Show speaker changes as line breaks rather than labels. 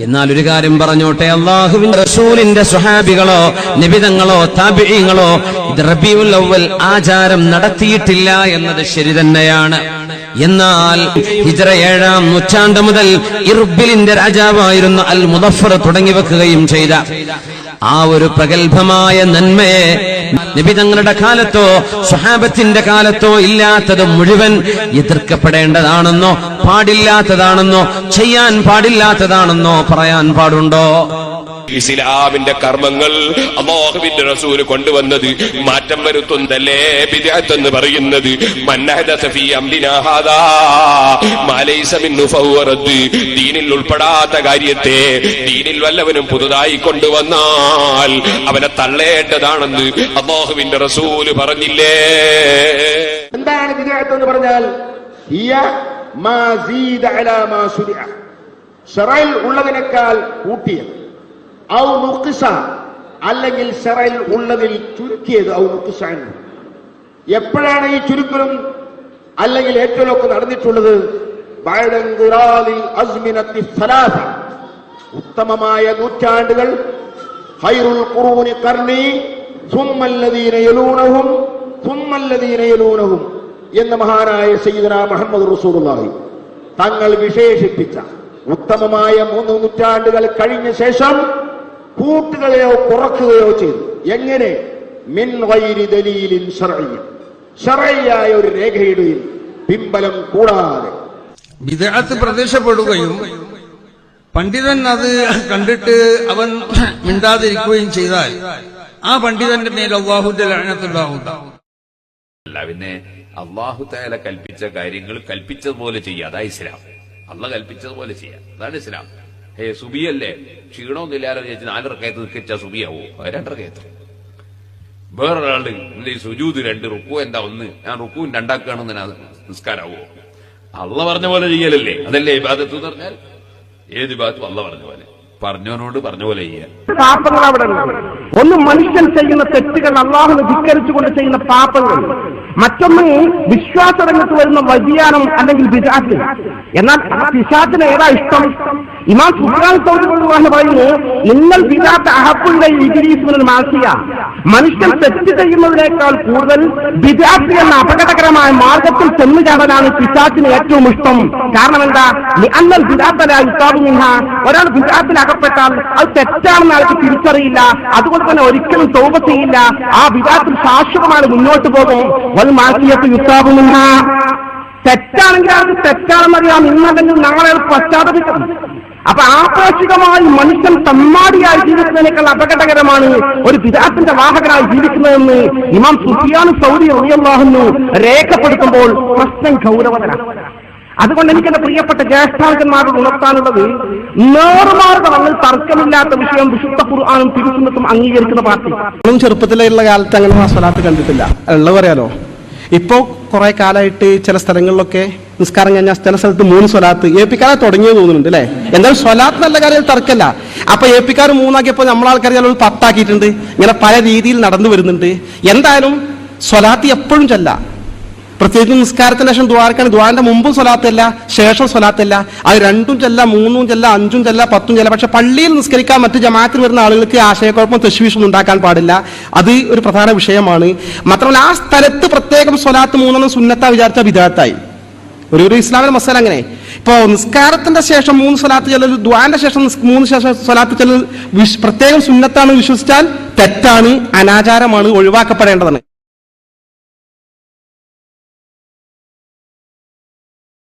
എന്നാൽ ഒരു കാര്യം പറഞ്ഞോട്ടെ അള്ളാഹുവിന്റെ റസൂലിന്റെ സ്വഹാബികളോ നിബിതങ്ങളോ ഇത് റബിയുൽ അവൽ ആചാരം നടത്തിയിട്ടില്ല എന്നത് ശരി തന്നെയാണ്. എന്നാൽ ഹിജറ ഏഴാം നൂറ്റാണ്ട് മുതൽ ഇർബിലിന്റെ രാജാവായിരുന്ന അൽ മുദഫർ തുടങ്ങി വെക്കുകയും ചെയ്ത ആ ഒരു പ്രഗത്ഭമായ നന്മയെ നിബിതങ്ങളുടെ കാലത്തോ സ്വഹാബത്തിന്റെ കാലത്തോ ഇല്ലാത്തത് മുഴുവൻ എതിർക്കപ്പെടേണ്ടതാണെന്നോ പാടില്ലാത്തതാണെന്നോ ചെയ്യാൻ പാടില്ലാത്തതാണെന്നോ പറയാൻ പാടുണ്ടോ?
ഇസ്ലാമിന്റെ കർമ്മങ്ങൾ അള്ളാഹുവിന്റെ റസൂൽ കൊണ്ടുവന്നത് മാറ്റം വരുത്തുന്നതല്ലേ? ബിദ്അത്ത് എന്ന് പറയുന്നത് ദീനിൽ ഉൾപ്പെടാത്ത കാര്യത്തെ ദീനിൽ വല്ലവനും പുതുതായി കൊണ്ടുവന്നാൽ അവനെ തള്ളേണ്ടതാണെന്ന് അള്ളാഹുവിന്റെ റസൂൽ പറഞ്ഞില്ലേ?
എന്താണ് വിദേഹത്ത് എന്ന് പറഞ്ഞാൽ ഉള്ളതിനേക്കാൾ കൂട്ടിയത്. അല്ലെങ്കിൽ സെറയിൽ ഉള്ളതിൽ ചുരുക്കിയത് ഔ നുക്കിസ എപ്പോഴാണ് ഈ ചുരുക്കലും അല്ലെങ്കിൽ ഏറ്റവും ഒക്കെ നടന്നിട്ടുള്ളത്. ഉത്തമമായ നൂറ്റാണ്ടുകൾ. ഹൈറുൽ ഖുറൂനി എന്ന മഹാനായ സയ്യിദന മുഹമ്മദ് റസൂലുള്ളാഹി. തങ്ങൾ വിശേഷിപ്പിച്ച ഉത്തമമായ മൂന്ന് നൂറ്റാണ്ടുകൾ കഴിഞ്ഞ ശേഷം കൂട്ടുകയോ കുറക്കുകയോ ചെയ്തു. എങ്ങനെ? മിൻ വൈരി ദലീലിൻ ശർഈയായ ഒരു രേഖയിടുകയും പിമ്പലം കൂടാതെ.
വിദേഹത്ത് പ്രത്യക്ഷപ്പെടുകയും പണ്ഡിതൻ അത് കണ്ടിട്ട് അവൻ മിണ്ടാതിരിക്കുകയും ചെയ്താൽ ആ പണ്ഡിതന്റെ മേൽ അള്ളാഹുന്റെ ലعنത്തുണ്ടാവും
അല്ല പിന്നെ അള്ളാഹു താല കൽപ്പിച്ച കാര്യങ്ങൾ കൽപ്പിച്ചതുപോലെ ചെയ്യുക അതാ ഇസ്ലാം. അള്ള കൽപ്പിച്ചതുപോലെ ചെയ്യാം. അതാണ് ഇസ്ലാം. ഹേ സുബിയല്ലേ? ക്ഷീണമൊന്നുമില്ലാലോ ചേച്ചി നാലിറക്കയത്ത് നിൽക്കിച്ച സുബിയാവോ. രണ്ടിറക്കയത്ത് വേറൊരാളുടെ ഈ സുജൂത് രണ്ട് റുക്കു എന്താ ഒന്ന്? ഞാൻ റുക്കുവും രണ്ടാക്കുകയാണെന്ന് ഞാൻ നിസ്കാരാവോ. അള്ള പറഞ്ഞ പോലെ ചെയ്യലല്ലേ? അതല്ലേ ഇബാദത്ത് എന്ന് പറഞ്ഞാൽ? ഏത് ഇബാദത്തും അള്ള പറഞ്ഞ പോലെ. പറഞ്ഞവനോട് പറഞ്ഞ പോലെ ചെയ്യാൻ.
പാപങ്ങൾ അവിടെ ഒന്ന് മനുഷ്യൻ ചെയ്യുന്ന തെറ്റുകൾ അള്ളാഹു ധിക്കരിച്ചുകൊണ്ട് ചെയ്യുന്ന പാപങ്ങൾ. മറ്റൊന്ന് വിശ്വാസ രംഗത്ത് വരുന്ന വ്യതിയാനം അല്ലെങ്കിൽ വിജാത്ത് എന്നാൽ ആ പിശാച്ചിന് ഏതാ ഇഷ്ടം? ഇമാം സുഖാൻ സൗദിന്ന് പറയുന്നു നിങ്ങൾ വിജാത്ത് അഹപ്പുള്ള ഇബിലീസിന് മാസിയ. മനുഷ്യൻ തെറ്റ് ചെയ്യുന്നതിനേക്കാൾ കൂടുതൽ വിദ്യാർത്ഥി എന്ന അപകടകരമായ മാർഗത്തിൽ ചെന്നു ചാടാനാണ് പിശാച്ചിന് ഏറ്റവും ഇഷ്ടം. കാരണം എന്താ? അന്നൽ വിജാത്തല ഇസ്താബുമിൻഹ ഒരാൾ വിജാത്തിൽ അകപ്പെട്ടാൽ അത് തെറ്റാണെന്ന് ആൾക്ക് തിരിച്ചറിയില്ല. അതുകൊണ്ട് തന്നെ ഒരിക്കലും തോപ ചെയ്യില്ല. ആ വിവാദത്തിൽ ശാശ്വതമായി മുന്നോട്ട് പോകും. വൽ മാറ്റിയത്ത് തെറ്റാണെങ്കിൽ അത് തെറ്റാണെന്നറിയാം. ഇന്നല്ലെങ്കിൽ നാളെ അയാൾ പശ്ചാത്തപിക്കും അപ്പൊ ആപേക്ഷികമായി മനുഷ്യൻ തമ്മാടിയായി ജീവിക്കുന്നതിനേക്കാൾ അപകടകരമാണ് ഒരു വിരാത്തിന്റെ വാഹകനായി ജീവിക്കുന്നതെന്ന് ഇമാം സുഫിയാൻ സൗദി അറിയാഹുന്നു രേഖപ്പെടുത്തുമ്പോൾ പ്രശ്നം ഗൗരവതരാണ് അതുകൊണ്ട് എനിക്ക് എന്റെ പ്രിയപ്പെട്ട ജ്യേഷ്ഠാങ്കന്മാരോട് ഉണർത്താനുള്ളത് നേർമാർഗമങ്ങൾ തർക്കമില്ലാത്ത വിഷയം വിശുദ്ധ ഖുർആാനും തിരുസുന്നത്തും അംഗീകരിക്കുന്ന പാർട്ടി.
ചെറുപ്പത്തിലുള്ള കാലത്ത് അങ്ങനെ ആ സ്വലാത്ത് കണ്ടിട്ടില്ല. ഉള്ളത് പറയാലോ? ഇപ്പോ കുറേ കാലമായിട്ട് ചില സ്ഥലങ്ങളിലൊക്കെ നിസ്കാരം കഴിഞ്ഞാൽ ചില സ്ഥലത്ത് മൂന്ന് സ്വലാത്ത് ഏപ്പിക്കാരെ തുടങ്ങിയത് തോന്നുന്നുണ്ട് അല്ലേ? എന്തായാലും സ്വലാത്ത് നല്ല കാര്യം തർക്കല്ല. അപ്പൊ ഏപ്പിക്കാർ മൂന്നാക്കിയപ്പോൾ നമ്മളാൾക്കാർ ചിലപ്പോൾ പത്താക്കിയിട്ടുണ്ട്. ഇങ്ങനെ പല രീതിയിൽ നടന്നു വരുന്നുണ്ട്. എന്തായാലും സ്വലാത്ത് എപ്പോഴും ചെല്ല. പ്രത്യേകിച്ച് നിസ്കാരത്തിന് ശേഷം ദ്വാരക്കാണ്. ദ്വാരന്റെ മുമ്പും സ്വലാത്തല്ല ശേഷം സ്വലാത്തല്ല. അത് രണ്ടും ചെല്ല മൂന്നും ചെല്ല അഞ്ചും ചെല്ല പത്തും ചെല്ല. പക്ഷെ പള്ളിയിൽ നിസ്കരിക്കാൻ മറ്റ് ജമാത്തിൽ വരുന്ന ആളുകൾക്ക് ആശയക്കുഴപ്പം തെശ്വീഷൊന്നും ഉണ്ടാക്കാൻ പാടില്ല. അത് ഒരു പ്രധാന വിഷയമാണ്. മാത്രമല്ല ആ സ്ഥലത്ത് പ്രത്യേകം സ്വലാത്ത് മൂന്നെണ്ണം സുന്നത്ത വിചാരിച്ച വിധാത്തായി ഒരു ഒരു ഇസ്ലാമിന്റെ മസാല അങ്ങനെ. ഇപ്പോ നിസ്കാരത്തിന്റെ ശേഷം മൂന്ന് സ്വലാത്ത് ചെല്ലൽ ദ്വാന്റെ ശേഷം മൂന്ന് ശേഷം സ്വലാത്ത് വിശ്- പ്രത്യേകം സുന്നത്താണ് വിശ്വസിച്ചാൽ തെറ്റാണ് അനാചാരമാണ് ഒഴിവാക്കപ്പെടേണ്ടതാണ്.